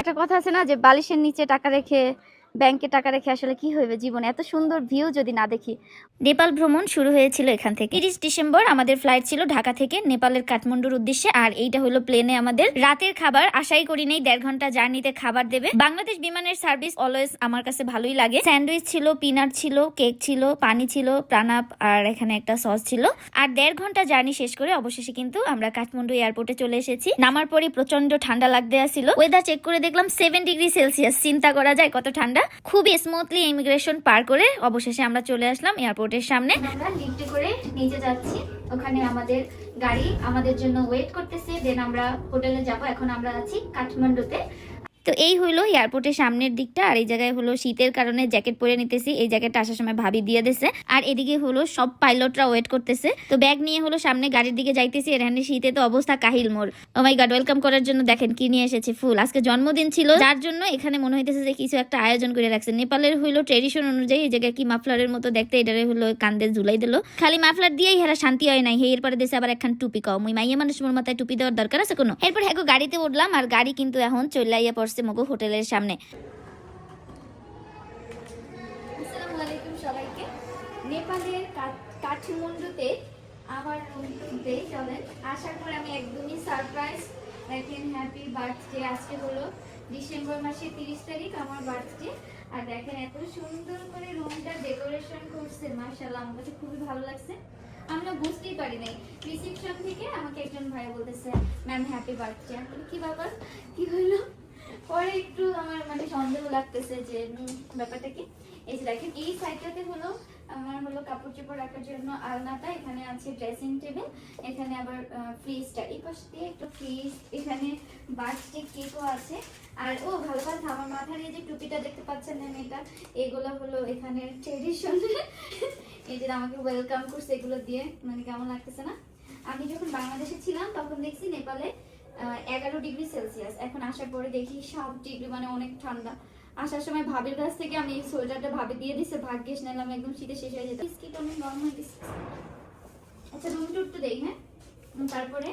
একটা কথা আছে না যে বালিশের নিচে টাকা রেখে ব্যাংকে টাকা রেখে আসলে কি হইবে জীবনে? এত সুন্দর ভিউ যদি না দেখি। নেপাল ভ্রমণ শুরু হয়েছিল এখান থেকে। তিরিশ ডিসেম্বর আমাদের ফ্লাইট ছিল ঢাকা থেকে নেপালের কাঠমান্ডুর উদ্দেশ্যে। আর এইটা হলো প্লেনে আমাদের রাতের খাবার। আশাই করি নেই, দেড় ঘণ্টা জার্নিতে খাবার দেবে। বাংলাদেশ বিমানের সার্ভিস অলওয়েজ আমার কাছে ভালোই লাগে। স্যান্ডউইচ ছিল, পিনাট ছিল, কেক ছিল, পানি ছিল প্রাণাপ আর এখানে একটা সস ছিল। আর দেড় ঘণ্টা জার্নি শেষ করে অবশেষে কিন্তু আমরা কাঠমান্ডু এয়ারপোর্টে চলে এসেছি। নামার পরে প্রচণ্ড ঠান্ডা লাগতে আসছিল ওয়েদার চেক করে দেখলাম সেভেন ডিগ্রি সেলসিয়াস চিন্তা করা যায় কত ঠান্ডা? খুবই স্মুথলি ইমিগ্রেশন পার করে অবশেষে আমরা চলে আসলাম এয়ারপোর্টের সামনে। আমরা লিফটে করে নিচে যাচ্ছি। ওখানে আমাদের গাড়ি আমাদের জন্য ওয়েট করতেছে। দেন আমরা হোটেলে যাব। এখন আমরা আছি কাঠমান্ডুতে। তো এই হলো এয়ারপোর্টের সামনের দিকটা, আর এই জায়গায় হলো শীতের কারণে জ্যাকেট পরে নিতেছি। এই জ্যাকেটটা আসার সময় ভাবি দিয়ে দিছে। আর এদিকে হলো সব পাইলটরা ওয়েট করতেছে। তো ব্যাগ নিয়ে হলো সামনে গাড়ির দিকে যাইতেছি। এখানে শীতে তো অবস্থা কাহিল মোর। মাই গড ওয়েলকাম করার জন্য দেখেন কি নিয়ে এসেছে ফুল। আজকে জন্মদিন ছিল, যার জন্য এখানে মনে হইতেছে যে কিছু একটা আয়োজন করে রাখছে। নেপালের হইল ট্রেডিশন অনুযায়ী এই জায়গায় কি মাফলারের মতো দেখতে, এটারে হলো কান্দে ঝুলাই দিল। খালি মাফলার দিয়েই হেরা শান্তি হয় নাই। হে, এরপরে দেশে আবার একখান টুপি কও মুই মাইয়া মানুষ মোর মাথায় টুপি দেওয়ার দরকার আছে কোনো? এরপর হ্যাঁ গাড়িতে উঠলাম, আর গাড়ি কিন্তু এখন চলাইয়া পড়ছে। মগো হোটেলের সামনে। আমার বার্থডে আমার আর এত সুন্দর করে রুমটা ডেকোরেশন আমার খুবই ভালো লাগছে। আমি না বুঝতেই পারি নাই। রিসেপশন থেকে আমাকে একজন ভাই বলতেছে ম্যাম হ্যাপি বার্থডে কি ব্যাপার? কি হইল? পরে একটু আমার মানে সন্দেহ লাগতেছে যে ব্যাপারটা কি? এই যে দেখেন, এই সাইডটাতে হলো, আমার হলো কাপড় চোপড় রাখার জন্য আলনাটা, এখানে আছে ড্রেসিং টেবিল এখানে আবার ফ্রিজটা এই পাশ দিয়ে একটু ফ্রিজ এখানে বার্থডে কেকও আছে। আর, ও, ভালো কথা আমার মাথার এই যে টুপিটা দেখতে পাচ্ছেন না এটা এগুলো হলো এখানে ট্রেডিশন এই যে আমাকে ওয়েলকাম করছে এগুলো দিয়ে মানে কেমন লাগতেছে না? আমি যখন বাংলাদেশে ছিলাম, তখন দেখছি নেপালে এগারো ডিগ্রি সেলসিয়াস। এখন আসার পরে দেখি সাত ডিগ্রি মানে অনেক ঠান্ডা। আসার সময় ভাবির কাছ থেকে আমি এই সোয়েটারটা ভাবি দিয়ে দিছে, ভাগ্যেস নিলাম একদম শীতে শেষ হয়ে যেত। বিস্কিট অনেক নর্মাল বিস্কিট। আচ্ছা রুম টুর তো দেই হ্যাঁ? তারপরে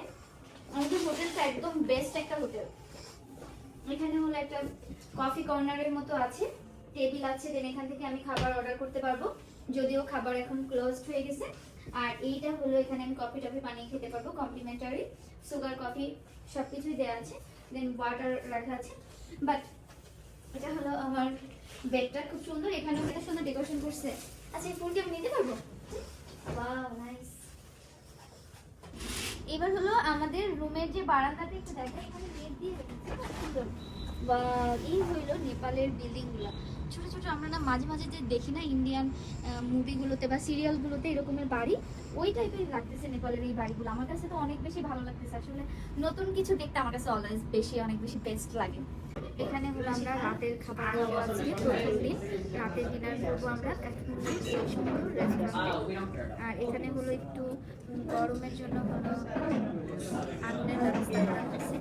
আমাদের হোটেলটা একদম বেস্ট একটা হোটেল। এখানে হলো একটা কফি কর্নারের মতো আছে। টেবিল আছে দেন এখান থেকে আমি খাবার অর্ডার করতে পারব। যদিও খাবার এখন ক্লোজড হয়ে গেছে। আর এইটা হলো এখানে আমি কফি টফি বানিয়ে খেতে পারব কমপ্লিমেন্টারি সুগার কফি সব কিছুই দেওয়া আছে। দেন ওয়াটার রাখা আছে। বাট এটা হলো আমার বেডটা খুব সুন্দর। এখানেও একটা সুন্দর ডেকোরেশন করছে। আচ্ছা এই ফুলটা আমি নিতে পারব? নাইস এবার হলো আমাদের রুমের যে বারান্দাটা একটু দেখা এখানে নেট দিয়ে সুন্দর বা এই হইল নেপালের বিল্ডিংগুলো। ছোট ছোট আমরা না মাঝে মাঝে যে দেখি না ইন্ডিয়ান মুভিগুলোতে বা সিরিয়ালগুলোতে এরকমের বাড়ি, ওই টাইপের লাগতেছে নেপালের এই বাড়িগুলো। আমার কাছে তো অনেক বেশি ভালো লাগতেছে। আসলে নতুন কিছু দেখতে আমার কাছে অলওয়েজ বেশি, অনেক বেশি বেস্ট লাগে। এখানে হলো আমরা রাতের খাবার খাব আজকে প্রথম দিন। রাতের ডিনার করব আমরা আর এখানে হলো একটু গরমের জন্য হলো আগুনের ব্যবস্থা করা হয়েছে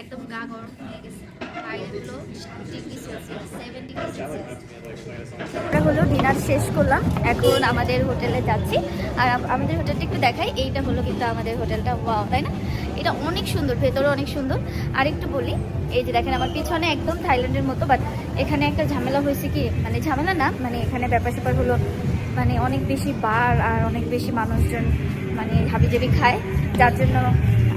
একদম গা গরম হলো ডিনার শেষ করলাম। এখন আমাদের হোটেলে যাচ্ছি। আর আমাদের হোটেলটা একটু দেখাই। এইটা হলো কিন্তু আমাদের হোটেলটা। ওয়াও, তাই না? এটা অনেক সুন্দর, ভেতরে অনেক সুন্দর। আর একটু বলি, এই যে দেখেন, আমার পিছনে একদম থাইল্যান্ডের মতো বাট এখানে একটা ঝামেলা হয়েছে কি? মানে ঝামেলা না মানে এখানে ব্যাপার স্যাপার হলো মানে অনেক বেশি বার আর অনেক বেশি মানুষজন মানে হাবিজাবি খায়। যার জন্য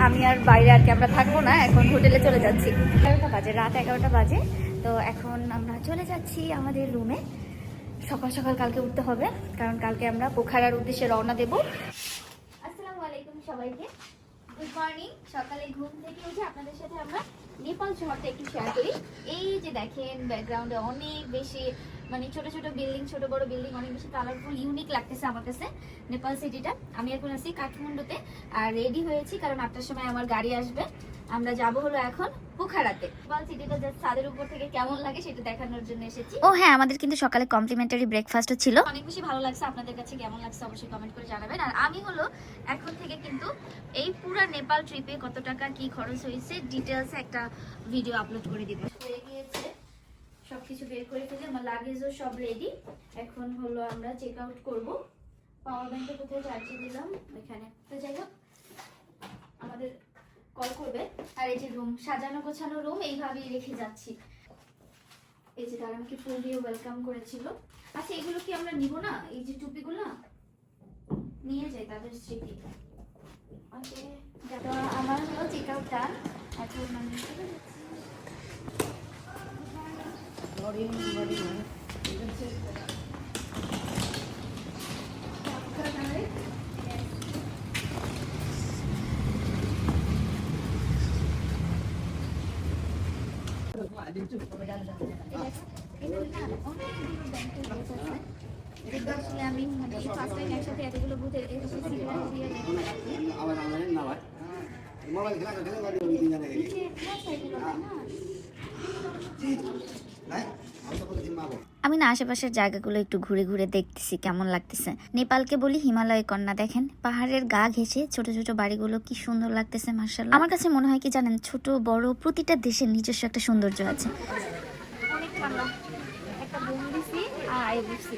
আমি আর বাইরে আর কি আমরা থাকব না, এখন হোটেলে চলে যাচ্ছি। এগারোটা বাজে, রাত এগারোটা বাজে। তো এখন আমরা চলে যাচ্ছি আমাদের রুমে সকাল সকাল কালকে উঠতে হবে, কারণ কালকে আমরা পোখারার উদ্দেশ্যে রওনা দেব। আসসালামু আলাইকুম সবাইকে। গুড মর্নিং সকালে ঘুম থেকে উঠে আপনাদের সাথে আমরা নেপাল শহরটা একটু শেয়ার করি। এই যে দেখেন ব্যাকগ্রাউন্ডে অনেক বেশি মানে ছোট ছোট বিল্ডিং ছোট বড় বিল্ডিং অনেক বেশি কালারফুল ইউনিক লাগতেছে আমার কাছে নেপাল সিটিটা আমি এখন আছি কাঠমান্ডুতে আর রেডি হয়েছি কারণ আটটার সময় আমার গাড়ি আসবে। আমরা যাব হলো এখন পোখারাতে। সিটিটা জাস্ট ছাদের উপর থেকে কেমন লাগে সেটা দেখানোর জন্য এসেছি। ও হ্যাঁ আমাদের কিন্তু সকালে কমপ্লিমেন্টারি ব্রেকফাস্টও ছিল। অনেক বেশি ভালো লাগছে আপনাদের কাছে কেমন লাগছে অবশ্যই কমেন্ট করে জানাবেন। আর আমি হলো এখন থেকে কিন্তু এই পুরা নেপাল ট্রিপে কত টাকা কি খরচ হয়েছে ডিটেলস একটা ভিডিও আপলোড করে দিব। হয়ে গিয়েছে সব কিছু বের করে ফেলে, আমার লাগেজও সব রেডি এখন হলো আমরা চেক আউট করব। পাওয়ার ব্যাংকটা কোথায় চার্জে দিলাম? এখানে তো যাই হোক আমাদের কল করবে। আর এই যে রুম সাজানো গোছানো রুম এইভাবেই রেখে যাচ্ছি। এই যে তারা আমাকে ফুল দিয়ে ওয়েলকাম করেছিল। আচ্ছা এগুলো কি আমরা নিব না? এই যে টুপিগুলো নিয়ে যাই তাদের স্মৃতি। আমার হলো চেক আউট ডান এখন আমি চলে। আসলে আমি মানে ফার্স্ট টাইম একসাথে এতগুলো বুথে এসে সিরিয়াল দিয়ে আবার আমাদের না ভাই মোবাইল খেলা খেলা বাড়ি ওই দিন জানে নিচে মাগো আমি না আশেপাশের জায়গাগুলো একটু ঘুরে ঘুরে দেখতেছি কেমন লাগতেছে। নেপালকে বলি হিমালয় কন্যা দেখেন। পাহাড়ের গা ঘেঁষে ছোট ছোট বাড়িগুলো কি সুন্দর লাগতেছে মার্শাল আমার কাছে মনে হয় কি জানেন ছোট বড় প্রতিটা দেশের নিজস্ব একটা সৌন্দর্য আছে। অনেক ঠান্ডা একটা বোম দিছি আর আই বসছি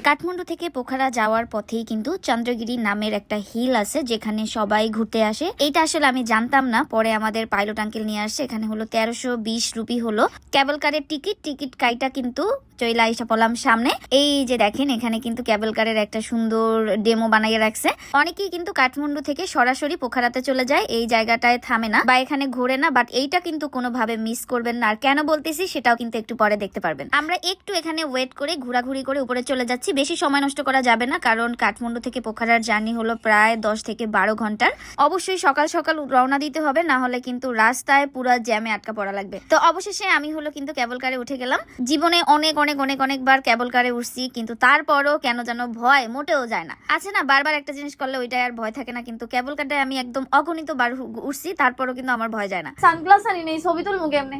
কাঠমান্ডু থেকে পোখারা যাওয়ার পথেই কিন্তু চন্দ্রগিরি নামের একটা হিল আছে, যেখানে সবাই ঘুরতে আসে। এইটা আসলে আমি জানতাম না। পরে আমাদের পাইলট আঙ্কেল নিয়ে আসছে এখানে হলো তেরোশো বিশ রুপি হলো। ক্যাবল কারের টিকিট টিকিট কাইটা কিন্তু চইলা আইসা পড়লাম সামনে। এই যে দেখেন, এখানে কিন্তু ক্যাবল কারের একটা সুন্দর ডেমো বানাইয়ে রাখছে। অনেকেই কিন্তু কাঠমান্ডু থেকে সরাসরি পোখারাতে চলে যায়, এই জায়গাটায় থামে না বা এখানে ঘোরে না বাট এইটা কিন্তু কোনোভাবে মিস করবেন না। আর কেন বলতেছি, সেটাও কিন্তু একটু পরে দেখতে পারবেন। আমরা একটু এখানে ওয়েট করে, ঘোরাঘুরি করে উপরে চলে যাচ্ছি। বেশি সময় নষ্ট করা যাবে না, কারণ কাঠমান্ডু থেকে পোখারার জার্নি হলো প্রায় দশ থেকে বারো ঘণ্টার। অবশ্যই সকাল সকাল রওনা দিতে হবে, না হলে কিন্তু রাস্তায় পুরো জ্যামে আটকা পড়া লাগবে। তো অবশেষে আমি হলো কিন্তু কেবল কারে উঠে গেলাম। জীবনে অনেক অনেক অনেক, অনেকবার কেবল কারে উঠছি, কিন্তু তারপরও কেন যেন ভয় মোটেও যায় না। আছে না, বারবার একটা জিনিস করলে ওইটাই আর ভয় থাকে না, কিন্তু কেবল কারটায় আমি একদম অগণিত বার উঠছি, তারপরও কিন্তু আমার ভয় যায় না। সানগ্লাস আনি নেই, ছবি তুলবো কেমনে?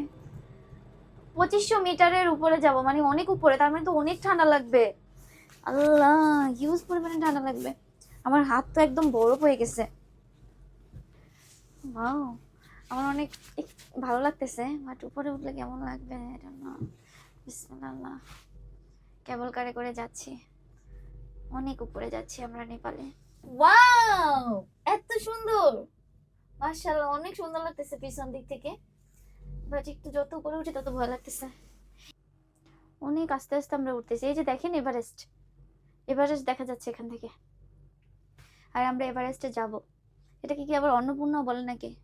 পঁচিশশো মিটারের উপরে যাব মানে অনেক উপরে, তার মানে তো অনেক ঠান্ডা লাগবে। আল্লাহ হিউজ পরিমাণে ঠান্ডা লাগবে। আমার হাত তো একদম বরফ হয়ে গেছে। ওয়াও আমার অনেক ভালো লাগতেছে বাট উপরে উঠলে কেমন লাগবে? এটা না বিসমিল্লাহ। কেবল কারে করে যাচ্ছি? অনেক উপরে যাচ্ছি আমরা নেপালে। ওয়াও! এত সুন্দর! মাশাআল্লাহ অনেক সুন্দর লাগতেছে পিছন দিক থেকে। বাট একটু যত উপরে উঠি তত ভয় লাগতেছে। অনেক আস্তে আস্তে আমরা উঠতেছি। এই যে দেখেন এভারেস্ট। এভারেস্ট দেখা যাচ্ছে এখান থেকে। আর আমরা এভারেস্টে যাব। এটাকে কি আবার অন্নপূর্ণা বলে নাকি?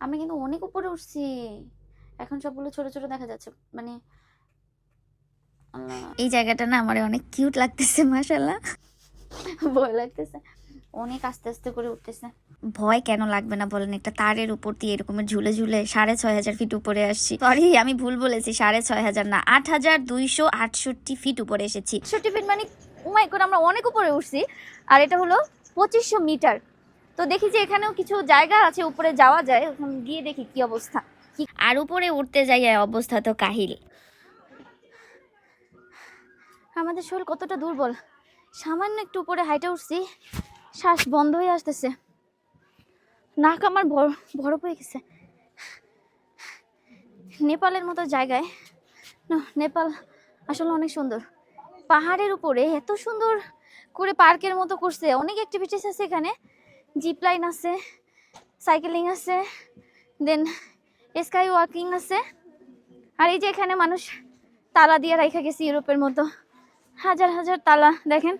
আমি কিন্তু অনেক উপরে উঠছি। এখন সবগুলো ছোট ছোট দেখা যাচ্ছে মানে এই জায়গাটা না আমার অনেক কিউট লাগতেছে মাসাল্লাহ ভয় লাগতেছে অনেক আস্তে আস্তে করে উঠতেছে। ভয় কেন লাগবে না বলেন একটা তারের উপর দিয়ে এরকমের ঝুলে ঝুলে সাড়ে ছয় হাজার ফিট উপরে আসছি। সরি আমি ভুল বলেছি সাড়ে ছয় হাজার না আট হাজার দুইশো আটষট্টি ফিট উপরে এসেছি। ষষ্ঠী ফিট মানে উমাই করে আমরা অনেক উপরে উঠছি। আর এটা হলো পঁচিশশো মিটার তো দেখি যে এখানেও কিছু জায়গা আছে উপরে যাওয়া যায় ওখানে গিয়ে দেখি কি অবস্থা। আর উপরে উঠতে যাই অবস্থা তো কাহিল। আমাদের শরীর কতটা দুর্বল। সামান্য একটু উপরে হাইটে উঠছি, শ্বাস বন্ধ হয়ে আসতেছে। নাক আমার বরফ হয়ে গেছে। নেপালের মতো জায়গায় নেপাল আসলে অনেক সুন্দর। পাহাড়ের উপরে এত সুন্দর করে পার্কের মতো করছে। অনেক অ্যাক্টিভিটিস আছে এখানে। জিপ লাইন আছে, সাইকেলিং আছে দেন স্কাই ওয়াকিং আছে। আর এই যে এখানে মানুষ তালা দিয়ে রাখা গেছে ইউরোপের মতো। হাজার হাজার তালা, দেখেন।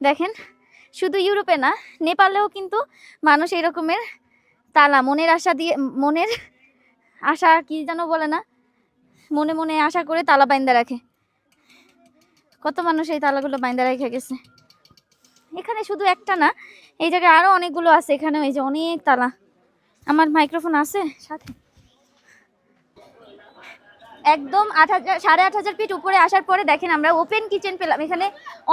দেখেন, শুধু ইউরোপে না, নেপালেও কিন্তু মানুষ এই রকমের তালা, মনের আশা দিয়ে, মনের আশা কি যেন বলে না, মনে মনে আশা করে তালা বাইন্দা রাখে। কত মানুষ এই তালাগুলো বাইন্দা রেখে গেছে। এখানে শুধু একটা না, এই জায়গায় আরও অনেকগুলো আছে এখানে এই যে অনেক তালা। আমার মাইক্রোফোন আছে, সাথে। একদম আট হাজার, সাড়ে আট হাজার ফিট উপরে আসার পরে দেখেন আমরা ওপেন কিচেন পেলাম। এখানে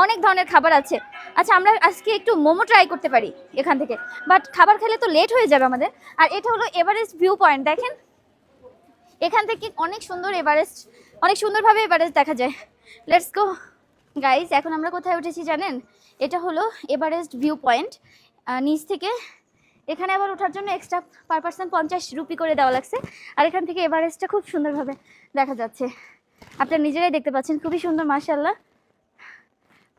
অনেক ধরনের খাবার আছে। আচ্ছা আমরা আজকে একটু মোমো ট্রাই করতে পারি এখান থেকে। বাট খাবার খেলে তো লেট হয়ে যাবে আমাদের। আর এটা হলো এভারেস্ট ভিউ পয়েন্ট দেখেন। এখান থেকে অনেক সুন্দর এভারেস্ট অনেক সুন্দরভাবে এভারেস্ট দেখা যায়। লেটস গো গাইজ এখন আমরা কোথায় উঠেছি জানেন? এটা হলো এভারেস্ট ভিউ পয়েন্ট নিচ থেকে এখানে আবার ওঠার জন্য এক্সট্রা পার পার্সন পঞ্চাশ রুপি করে দেওয়া লাগছে। আর এখান থেকে এভারেস্টটা খুব সুন্দরভাবে দেখা যাচ্ছে। আপনারা নিজেরাই দেখতে পাচ্ছেন, খুবই সুন্দর মার্শাল্লাহ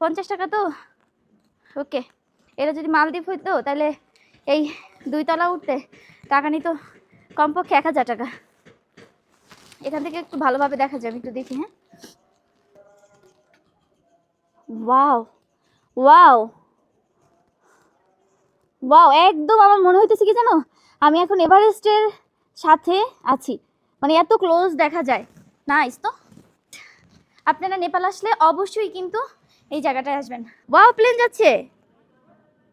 পঞ্চাশ টাকা তো ওকে এটা যদি মালদ্বীপ হইতো, তাহলে এই দুই তলা উঠতে টাকা নিত কমপক্ষে এক হাজার টাকা। এখান থেকে একটু ভালোভাবে দেখা যাবে, একটু দেখি হ্যাঁ। ওয়াও ওয়াও ওয়াও একদম আমার মনে হইতেছে কি জানো? আমি এখন এভারেস্টের সাথে আছি। মানে এত ক্লোজ দেখা যায়। নাইস তো? আপনারা নেপাল আসলে অবশ্যই কিন্তু এই জায়গাটায় আসবেন। ওয়াও প্লেন যাচ্ছে।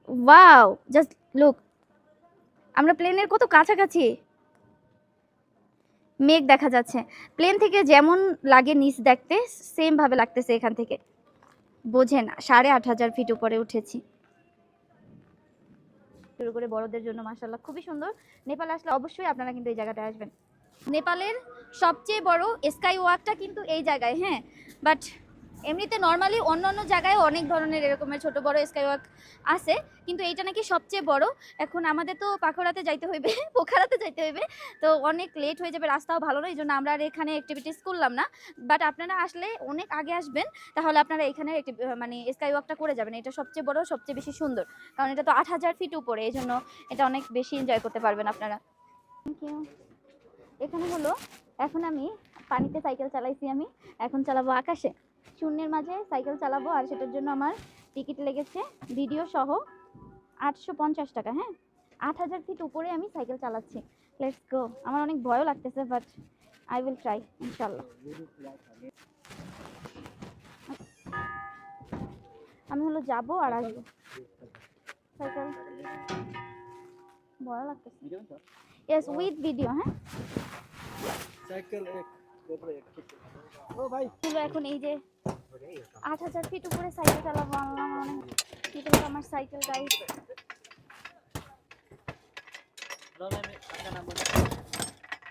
ওয়াও জাস্ট লুক আমরা প্লেনের কত কাছাকাছি। মেঘ দেখা যাচ্ছে। প্লেন থেকে যেমন লাগে নিচ দেখতে সেম ভাবে লাগতেছে এখান থেকে। বোঝে না, সাড়ে আট হাজার ফিট উপরে উঠেছি। শুরু করে বড়দের জন্য মাসাল্লাহ খুবই সুন্দর। নেপালে আসলে অবশ্যই আপনারা কিন্তু এই জায়গাটায় আসবেন। নেপালের সবচেয়ে বড় স্কাই ওয়াকটা কিন্তু এই জায়গায় হ্যাঁ? বাট এমনিতে নর্মালি অন্য অন্য জায়গায় অনেক ধরনের এরকমের ছোট বড় স্কাই ওয়াক আছে, কিন্তু এইটা নাকি সবচেয়ে বড়। এখন আমাদের তো পাখরাতে যাইতে হইবে, পোখারাতে যাইতে হইবে। তো অনেক লেট হয়ে যাবে, রাস্তাও ভালো নয় এই জন্য আমরা আর এখানে অ্যাক্টিভিটিস করলাম না। বাট আপনারা আসলে অনেক আগে আসবেন, তাহলে আপনারা এখানে মানে স্কাই ওয়াকটা করে যাবেন। এটা সবচেয়ে বড়, সবচেয়ে বেশি সুন্দর। কারণ এটা তো আট হাজার ফিট উপরে, এই জন্য এটা অনেক বেশি এনজয় করতে পারবেন আপনারা। থ্যাংক ইউ এখানে হলো, এখন আমি পানিতে সাইকেল চালাইছি আমি। এখন চালাবো আকাশে। শূন্যের মাঝে সাইকেল চালাবো আর সেটার জন্য আমার টিকিট লেগেছে। ভিডিও সহ আটশো পঞ্চাশ টাকা হ্যাঁ? আট হাজার ফিট উপরে আমি সাইকেল চালাচ্ছি। লেটস গো আমার অনেক ভয়ও লাগতেছে বাট আই উইল ট্রাই ইনশাল্লাহ আমি হলো যাব আর আসব। সাইকেল? ভয় লাগতেছে। ইয়েস উইথ ভিডিও হ্যাঁ? সাইকেল এক এখন এই যে আট হাজার সাইকেল আমার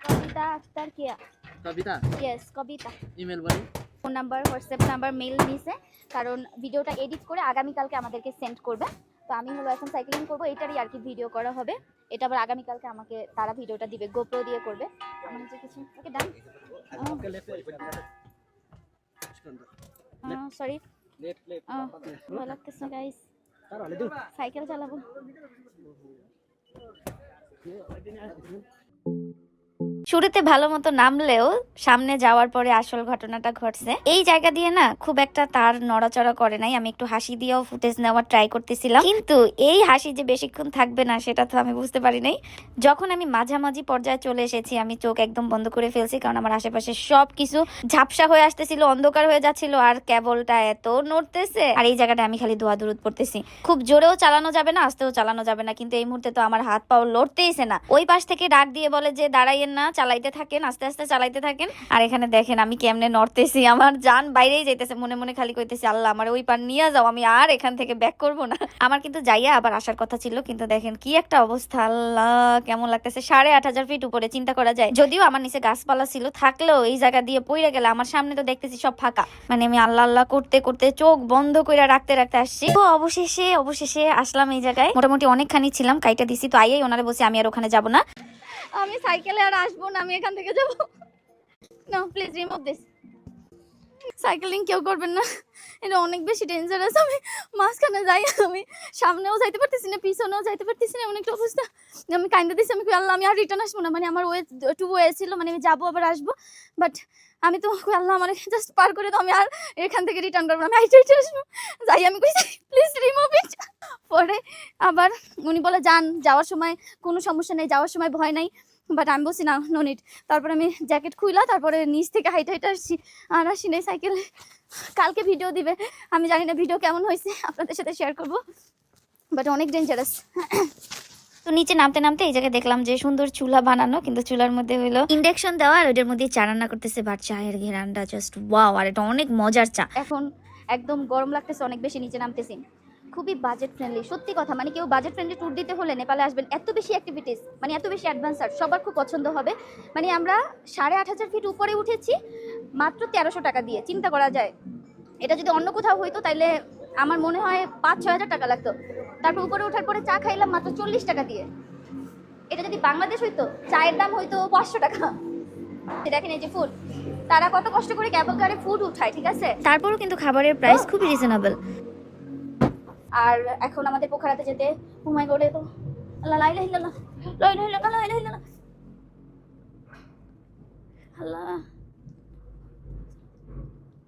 Kabita Kabita? Kabita. Phone number WhatsApp number নিছে। কারণ ভিডিওটা এডিট করে আগামীকালকে আমাদেরকে সেন্ড করবে। তো আমি হলো এখন সাইক্লিং করব এটারই আর কি ভিডিও করা হবে। এটা আবার আগামীকালকে আমাকে তারা ভিডিওটা দিবে গোপ্রো দিয়ে করবে। আমার কিছু ওকে ডান সরি ভালো লাগতেছে গাইস সাইকেল চালাবো শুরুতে ভালো মতো নামলেও সামনে যাওয়ার পরে আসল ঘটনাটা ঘটছে। এই জায়গা দিয়ে না খুব একটা তার নড়াচড়া করে নাই, আমি একটু হাসি দিয়েও ফুটেজ নেওয়ার ট্রাই করতেছিলাম। কিন্তু এই হাসি যে বেশিক্ষণ থাকবে না, সেটা তো আমি বুঝতে পারি নাই। যখন আমি মাঝামাঝি পর্যায়ে চলে এসেছি, আমি চোখ একদম বন্ধ করে ফেলছি, কারণ আমার আশেপাশে সব কিছু ঝাপসা হয়ে আসতেছিল, অন্ধকার হয়ে যাচ্ছিল, আর কেবলটা এত নড়তেছে। আর এই জায়গাটা আমি খালি দোয়া দূরত পড়তেছি। খুব জোরেও চালানো যাবে না, আস্তেও চালানো যাবে না, কিন্তু এই মুহূর্তে তো আমার হাত পাও লড়তেইছে না। ওই পাশ থেকে ডাক দিয়ে বলে যে, দাঁড়াইয়েন না চালাইতে থাকেন, আস্তে আস্তে চালাইতে থাকেন। আর এখানে দেখেন আমি কেমনে নড়তেছি, আমার জান বাইরেই যাইতেছে, মনে মনে খালি কইতেছি, আল্লাহ, আমার ওই পার নিয়ে যাও, আমি আর এখান থেকে ব্যাক করব না। আমার কিন্তু যাইয়া আবার আসার কথা ছিল, কিন্তু দেখেন কি একটা অবস্থা, আল্লাহ, কেমন লাগতেছে। সাড়ে আট হাজার ফিট উপরে, চিন্তা করা যায়। যদিও আমার নিচে গাছপালা ছিল, থাকলেও এই জায়গা দিয়ে পইরে গেলে আমার সামনে তো দেখতেছি সব ফাঁকা। মানে আমি আল্লাহ আল্লাহ করতে করতে চোখ বন্ধ করে রাখতে রাখতে আসছি। তো অবশেষে অবশেষে আসলাম এই জায়গায়। মোটামুটি অনেকখানি ছিলাম, কাইটা দিছি। তো আইয়াই ওনারে বসে আমি আর ওখানে যাব না। আমি সাইকেলে আর আসব না আমি এখান থেকে যাব। না প্লিজ রিমুভ দিস সাইকেলিং কেউ করবেন না। এটা অনেক বেশি ডেঞ্জারাস আমি মাঝখানে যাই আমি সামনেও যাইতে পারতেছি না পিছনেও যাইতে পারতেছি না এমন অবস্থা। আমি কাইন্ডা দিচ্ছি আমি কই, আল্লাহ আমি আর রিটার্ন আসব না। মানে আমার ওয়ে টু ওয়ে ছিল মানে আমি যাব আবার আসব। বাট আমি তো কই, আল্লাহ আমার জাস্ট পার করে তো আমি আর এখান থেকে রিটার্ন করব না। আমি আইটে আইটে আসব। যাই আমি কইছি প্লিজ রিমুভ ইট পরে আবার উনি বলে যান যাওয়ার সময় কোনো সমস্যা নেই যাওয়ার সময় ভয় নাই। বাট আমি বলছি না নো নিট তারপরে আমি জ্যাকেট খুইলা তারপরে নিচ থেকে হাইটে হাইটে আসছি। আর আসি নাই সাইকেলে কালকে ভিডিও দিবে। আমি জানি না ভিডিও কেমন হয়েছে আপনাদের সাথে শেয়ার করব। বাট অনেক ডেঞ্জারাস তো নিচে নামতে নামতে এই জায়গায় দেখলাম যে সুন্দর চুলা বানানো কিন্তু চুলার মধ্যে হলো ইন্ডাকশন দেওয়া আর ওটার মধ্যে চা রান্না করতেছে বাট চায়ের ঘেরানটা জাস্ট ওয়াও আর এটা অনেক মজার চা। এখন একদম গরম লাগতেছে অনেক বেশি নিচে নামতেছি। খুবই বাজেট ফ্রেন্ডলি সত্যি কথা। মানে কেউ বাজেট ফ্রেন্ডলি ট্যুর দিতে হলে নেপালে আসবেন এত বেশি অ্যাক্টিভিটিস মানে এত বেশি অ্যাডভান্সার সবার খুব পছন্দ হবে। মানে আমরা সাড়ে আট হাজার ফিট উপরে উঠেছি মাত্র তেরোশো টাকা দিয়ে চিন্তা করা যায়। এটা যদি অন্য কোথাও হইতো তাইলে আমার মনে হয় পাঁচ ছয় হাজার টাকা লাগতো। তারপর উপরে ওঠার পরে চা খাইলাম মাত্র চল্লিশ টাকা দিয়ে। এটা যদি বাংলাদেশ হইতো চায়ের দাম হইতো পাঁচশো টাকা। দেখেন এই যে ফুড তারা কত কষ্ট করে ক্যাবল কারে ফুড উঠায় ঠিক আছে? তারপরও কিন্তু খাবারের প্রাইস খুবই রিজনেবল আর এখন আমাদের পোখারাতে যেতে ঘুমাই গড়ে তো আল্লাহ লাইলা হিল্লাল্লাহ লাইলা হিল্লাল্লাহ লাইলা হিল্লাল্লাহ আল্লাহ।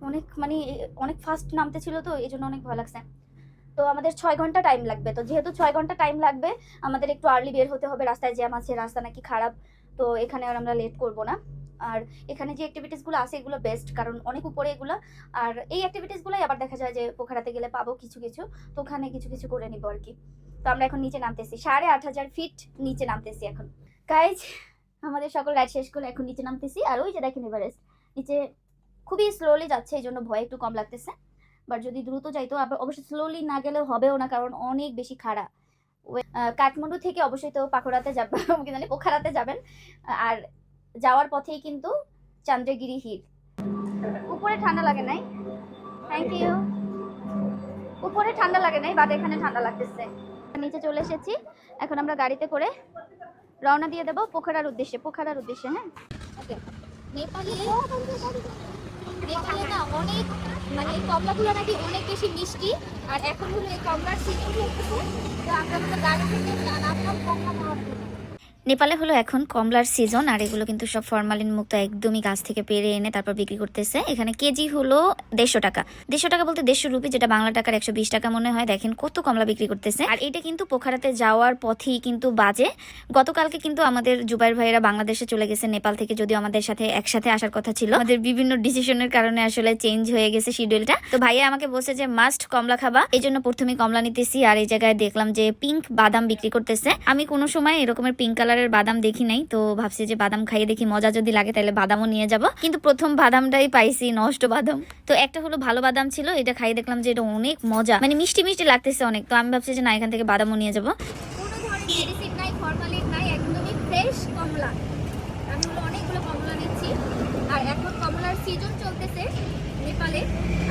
অনেক মানে অনেক ফাস্ট নামতে ছিল তো, এই জন্য অনেক ভয় লাগছে। তো আমাদের ছয় ঘণ্টা টাইম লাগবে, তো যেহেতু ছয় ঘণ্টা টাইম লাগবে, আমাদের একটু আর্লি বের হতে হবে, রাস্তায় জ্যাম আছে, রাস্তা নাকি খারাপ, তো এখানে আর আমরা লেট করব না। আর এখানে যে অ্যাক্টিভিটিসগুলো আছে এগুলো বেস্ট কারণ অনেক উপরে এগুলো। আর এই অ্যাক্টিভিটিসগুলোই আবার দেখা যায় যে পোখারাতে গেলে পাবো কিছু কিছু, তো ওখানে কিছু কিছু করে নিবো আর কি। তো আমরা এখন নিচে নামতেছি। সাড়ে আট হাজার ফিট নিচে নামতেছি এখন। গাইজ আমাদের সকল রাইড শেষ করে এখন নিচে নামতেছি। আর ওই যে দেখেন এভারেস্ট নিচে খুবই স্লোলি যাচ্ছে, এই জন্য ভয় একটু কম লাগতেছে। বাট যদি দ্রুত যাইতো আবার অবশ্যই স্লোলি না গেলেও হবেও না, কারণ অনেক বেশি খাড়া। কাঠমান্ডু থেকে অবশ্যই তো পাকোড়াতে যাবেন জানি পোখারাতে যাবেন। আর যাওয়ার পথেই কিন্তু চান্দ্রগিরি হিল। উপরে ঠান্ডা লাগে নাই? থ্যাংক ইউ উপরে ঠান্ডা লাগে নাই বাট এখানে ঠান্ডা লাগতেছে। নিচে চলে এসেছি। এখন আমরা গাড়িতে করে রওনা দিয়ে দেবো পোখারার উদ্দেশ্যে। পোখারার উদ্দেশ্যে হ্যাঁ? ওকে না অনেক মানে এই কমলাগুলো নাকি অনেক বেশি মিষ্টি। আর এখন হলো এই কমলার সিজন তো আমরা গাড়ি থেকে নামলাম কমলা। নেপালে হলো এখন কমলার সিজন আর এগুলো কিন্তু সব ফরমালিন মুক্ত একদমই গাছ থেকে পেরে এনে তারপর বিক্রি করতেছে। এখানে কেজি হলো দেড়শো টাকা। দেড়শো টাকা বলতে দেড়শো রুপি, যেটা বাংলা টাকার একশো বিশ টাকা মনে হয়। দেখেন কত কমলা বিক্রি করতেছে। আর এটা কিন্তু পোখারাতে যাওয়ার পথেই কিন্তু বাজে। গতকালকে কিন্তু আমাদের জুবাইর ভাইয়েরা বাংলাদেশে চলে গেছে নেপাল থেকে, যদিও আমাদের সাথে একসাথে আসার কথা ছিল। আমাদের বিভিন্ন ডিসিশনের কারণে আসলে চেঞ্জ হয়ে গেছে শিডিউলটা তো ভাইয়া আমাকে বলছে যে মাস্ট কমলা খাবা? এই জন্য প্রথমে কমলা নিতেছি, আর এই জায়গায় দেখলাম যে পিঙ্ক বাদাম বিক্রি করতেছে। আমি কোনো সময় এরকমের পিঙ্ক কালারের বাদাম দেখি নাই, তো ভাবছি যে বাদাম খাইয়ে দেখি, মজা যদি লাগে তাহলে বাদামও নিয়ে যাব। কিন্তু প্রথম বাদামটাই পাইছি, নষ্ট বাদাম। তো একটা হলো ভালো বাদাম ছিল, এটা খাইয়ে দেখলাম যে এটা অনেক মজা। মানে মিষ্টি মিষ্টি লাগতেছে অনেক, তো আমি ভাবছি যে না, এখান থেকে বাদামও নিয়ে যাব। কোনো ধরনের মেডিসিন নাই ফর্মালিন নাই, একদমই ফ্রেশ কমলা আমি হলো অনেকগুলো কমলা নিচ্ছি আর এখন কমলার সিজন চলতেছে নেপালে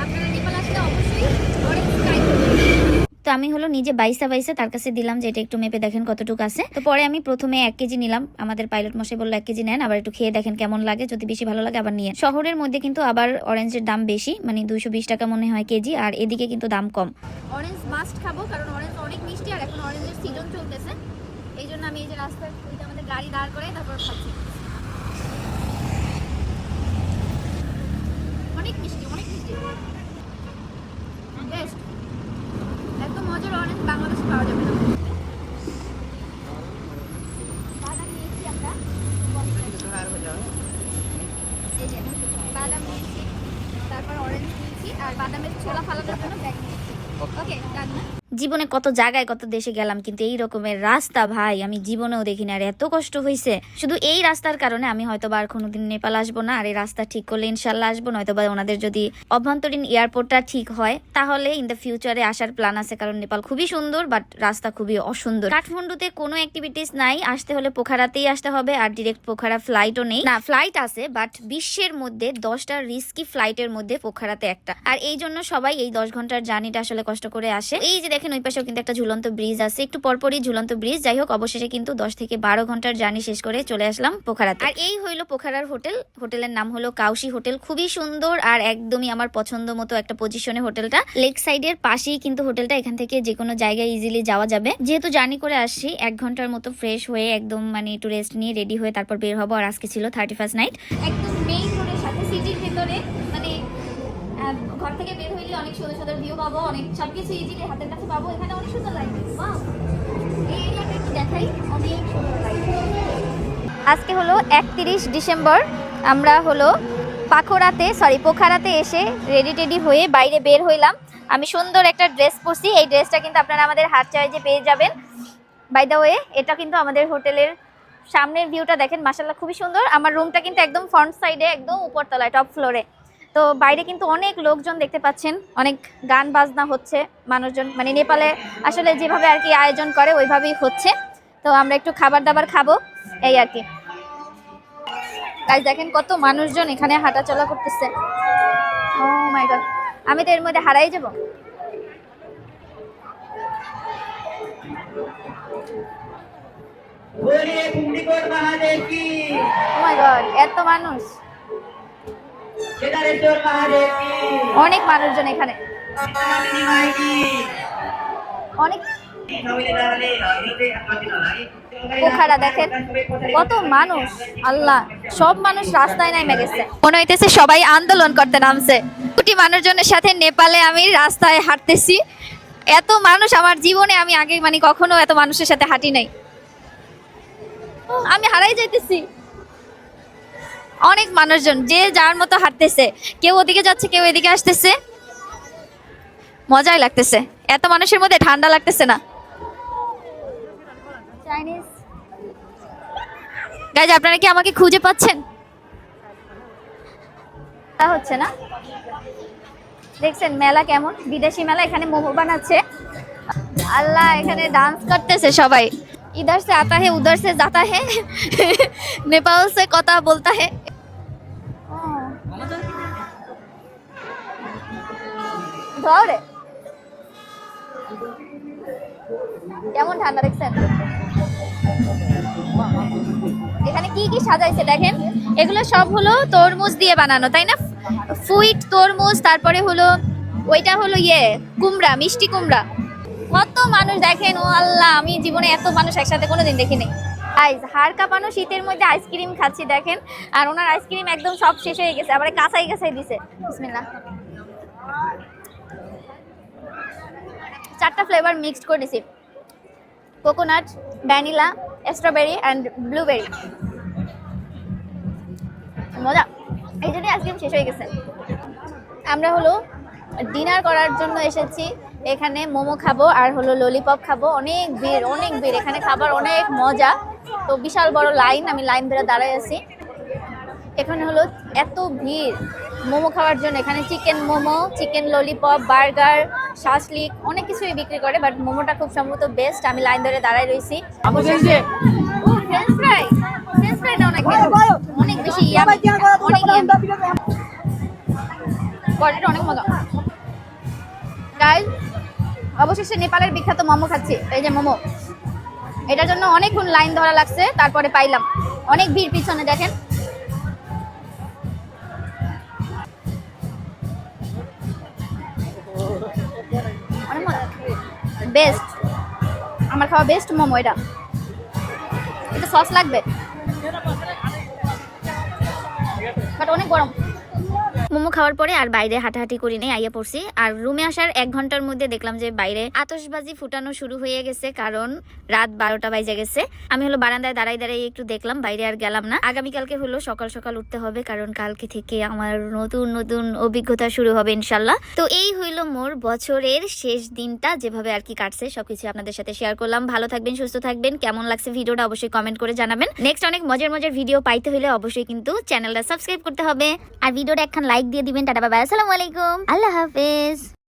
আপনারা নেপাল আসলে অবশ্যই অরেঞ্জ ট্রাই করবেন তো আমি হলো নিজে বাইসা বাইসা তার কাছে দিলাম যে এটা একটু মেপে দেখেন কতটুকু আছে। তো পরে আমি প্রথমে এক কেজি নিলাম। আমাদের পাইলট মশাই বলল এক কেজি নেন, আবার একটু খেয়ে দেখেন কেমন লাগে। যদি বেশি ভালো লাগে আবার নিয়ে। শহরের মধ্যে কিন্তু আবার অরেঞ্জের দাম বেশি মানে দুইশো বিশ টাকা মনে হয় কেজি, আর এদিকে কিন্তু দাম কম। অরেঞ্জ মাস্ট খাব, কারণ অরেঞ্জ অনেক মিষ্টি আর এখন অরেঞ্জের সিজন চলতেছে। এই জন্য আমি এই যে রাস্তায় আমাদের গাড়ি দাঁড় করে তারপর খাচ্ছি। অনেক মিষ্টি অনেক মিষ্টি। বেস্ট এত মজার অনেক বাংলাদেশে পাওয়া যাবে না। বাদাম নিয়েছি তারপর অরেঞ্জ নিয়েছি, আর বাদামের ছোলা ফালানোর জন্য ব্যাগ নিয়েছি। ওকে ডান না? জীবনে কত জায়গায় কত দেশে গেলাম, কিন্তু এই রকমের রাস্তা ভাই, আমি জীবনেও দেখিনি আর এত কষ্ট হয়েছে শুধু এই রাস্তার কারণে আমি হয়তো বা আর কোনোদিন নেপাল আসব না, আর এই রাস্তা ঠিক করলে ইনশাল্লাহ আসব নয়তো বা ওনাদের যদি অভ্যন্তরীণ এয়ারপোর্টটা ঠিক হয়, তাহলে ইন দ্য ফিউচারে আসার প্ল্যান আছে, কারণ নেপাল খুবই সুন্দর বাট রাস্তা খুবই অসুন্দর। কাঠমান্ডুতে কোনো অ্যাক্টিভিটিস নাই, আসতে হলে পোখারাতেই আসতে হবে, আর ডিরেক্ট পোখারা ফ্লাইটও নেই। না ফ্লাইট আছে বাট বিশ্বের মধ্যে দশটা রিস্কি ফ্লাইটের মধ্যে পোখারাতে একটা। আর এই জন্য সবাই এই দশ ঘণ্টার জার্নিটা আসলে কষ্ট করে আসে। এই যে দেখেন ওই পাশেও কিন্তু একটা ঝুলন্ত ব্রিজ আছে। একটু পরপরই ঝুলন্ত ব্রিজ। যাই হোক অবশেষে কিন্তু দশ থেকে বারো ঘণ্টার জার্নি শেষ করে চলে আসলাম পোখারাতে। আর এই হইল পোখারার হোটেল। হোটেলের নাম হলো কাউসি হোটেল। খুবই সুন্দর আর একদমই আমার পছন্দ মতো একটা পজিশনে হোটেলটা। লেক সাইডের পাশেই কিন্তু হোটেলটা। এখান থেকে যে কোনো জায়গায় ইজিলি যাওয়া যাবে। যেহেতু জার্নি করে আসছি এক ঘণ্টার মতো ফ্রেশ হয়ে একদম মানে একটু রেস্ট নিয়ে রেডি হয়ে তারপর বের হব। আর আজকে ছিল থার্টি ফার্স্ট নাইট একদম মেইন রোডের সাথে সিটির ভেতরে মানে ঘর থেকে বের হইলে অনেক সুন্দর সুন্দর ভিউ পাবো, অনেক সবকিছু ইজিলি হাতের কাছে পাবো। এখানে অনেক সুন্দর ওয়াও এই এরিয়াটা একটু দেখাই, অনেক সুন্দর লাইটিং আজকে হলো একত্রিশ ডিসেম্বর, আমরা হলো পাখোড়াতে সরি পোখারাতে এসে রেডি টেডি হয়ে বাইরে বের হইলাম। আমি সুন্দর একটা ড্রেস পরছি, এই ড্রেসটা কিন্তু আপনারা আমাদের হাত চার্জে পেয়ে যাবেন। বাই দ্য ওয়ে এটা কিন্তু আমাদের হোটেলের সামনের ভিউটা দেখেন মাসাল্লাহ খুবই সুন্দর। আমার রুমটা কিন্তু একদম ফ্রন্ট সাইডে একদম উপরতলায় টপ ফ্লোরে তো বাইরে কিন্তু অনেক লোকজন দেখতে পাচ্ছেন অনেক গান বাজনা হচ্ছে মানুষজন মানে নেপালে আসলে যেভাবে আর কি আয়োজন করে ওইভাবেই হচ্ছে। তো আমরা একটু খাবার দাবার খাব এই আর কি। গাছ দেখেন কত মানুষজন এখানে হাঁটা চলা করতেছে। ও মাই গড আমি তো এর মধ্যে হারাই যাব। ও মাই গড এত মানুষ। অনেক মানুষজন এখানে। অনেক। পোখারা দেখেন কত মানুষ আল্লাহ সব মানুষ রাস্তায় নাই গেছে। মনে হইতেছে সবাই আন্দোলন করতে নামছে। কোটি মানুষজনের সাথে নেপালে আমি রাস্তায় হাঁটতেছি। এত মানুষ আমার জীবনে আমি আগে মানে কখনো এত মানুষের সাথে হাঁটি নাই। আমি হারাই যাইতেছি। অনেক মানুষজন যে যার মতো হাঁটতেছে। কেউ ওদিকে যাচ্ছে কেউ এদিকে আসতেছে। মজাই লাগতেছে। এত মানুষের মধ্যে ঠান্ডা লাগতেছে না। চাইনিজ। গাইজ আপনারা কি আমাকে খুঁজে পাচ্ছেন? তা হচ্ছে না। দেখছেন মেলা কেমন? বিদেশি মেলা এখানে মোমো বানাচ্ছে। আল্লাহ এখানে ডান্স করতেছে সবাই। সে আতা হে সে যাতা হে নেপাল সে কথা বলতা হে ধরে। কেমন ঠান্ডা দেখছেন? এখানে কি কি সাজাইছে দেখেন? এগুলো সব হলো তরমুজ দিয়ে বানানো, তাই না? ফুইট, তরমুজ, তারপরে হলো, ওইটা হলো ইয়ে কুমড়া, মিষ্টি কুমড়া। কত মানুষ দেখেন, ও আল্লাহ, আমি জীবনে এত মানুষ একসাথে কোনোদিন দেখিনি। আইস হাড় কাঁপানো শীতের মধ্যে আইসক্রিম খাচ্ছি, দেখেন। আর ওনার আইসক্রিম একদম সব শেষ হয়ে গেছে, আবার কাঁচাই কাঁচাই দিছে। বিসমিল্লাহ। চারটা ফ্লেভার মিক্সড করে দিছি। Coconut vanilla strawberry and blueberry মজা। এই জন্যই আইসক্রিম শেষ হয়ে গেছে। আমরা হলো ডিনার করার জন্য এসেছি। এখানে মোমো খাব আর হলো ললিপপ খাব। অনেক ভিড় অনেক ভিড়। এখানে খাবার অনেক মজা। তো বিশাল বড় লাইন আমি লাইন ধরে দাঁড়ায় আছি। এখানে হলো এত ভিড়। মোমো খাওয়ার জন্য এখানে chicken momo chicken lollipop burger shashlik অনেক কিছুই বিক্রি করে বাট মোমোটা খুব সম্ভবত বেস্ট আমি লাইন ধরে দাঁড়ায় রয়েছি ফ্রেঞ্চ ফ্রাই ফ্রেঞ্চ ফ্রাইটা অনেক অনেক বেশি ইয়ামি। অনেক কোয়ালিটি অনেক মজা। গাইজ অবশেষে নেপালের বিখ্যাত মোমো খাচ্ছি। এই যে মোমো। এটার জন্য অনেকক্ষণ লাইন ধরা লাগছে তারপরে পাইলাম। অনেক ভিড় পিছনে দেখেন। বেস্ট আমার খাওয়া বেস্ট মোমো এটা। এটা সস লাগবে। বাট অনেক গরম। মোমো খাওয়ার পরে আর বাইরে হাঁটাহাঁটি করি নেই, আইয়া পড়ছি। আর রুমে আসার এক ঘণ্টার মধ্যে দেখলাম যে বাইরে আতশবাজি ফুটানো শুরু হয়ে গেছে, কারণ রাত বারোটা বাজে গেছে। আমি হলো বারান্দায় দাঁড়াই দাঁড়াই একটু দেখলাম, বাইরে আর গেলাম না। আগামীকালকে হলো সকাল সকাল উঠতে হবে, কারণ কালকে থেকে আমার নতুন নতুন অভিজ্ঞতা শুরু হবে ইনশাল্লাহ। তো এই হইল মোর বছরের শেষ দিনটা, যেভাবে আর কি কাটছে, সবকিছু আপনাদের সাথে শেয়ার করলাম। ভালো থাকবেন, সুস্থ থাকবেন। কেমন লাগছে ভিডিওটা অবশ্যই কমেন্ট করে জানাবেন। নেক্সট অনেক মজার মজার ভিডিও পাইতে হলে অবশ্যই কিন্তু চ্যানেলটা সাবস্ক্রাইব করতে হবে। আর ভিডিওটা একখান লাইক দিয়ে দিবেন টাটা বাবা আসসালামু আলাইকুম। আল্লাহ হাফেজ।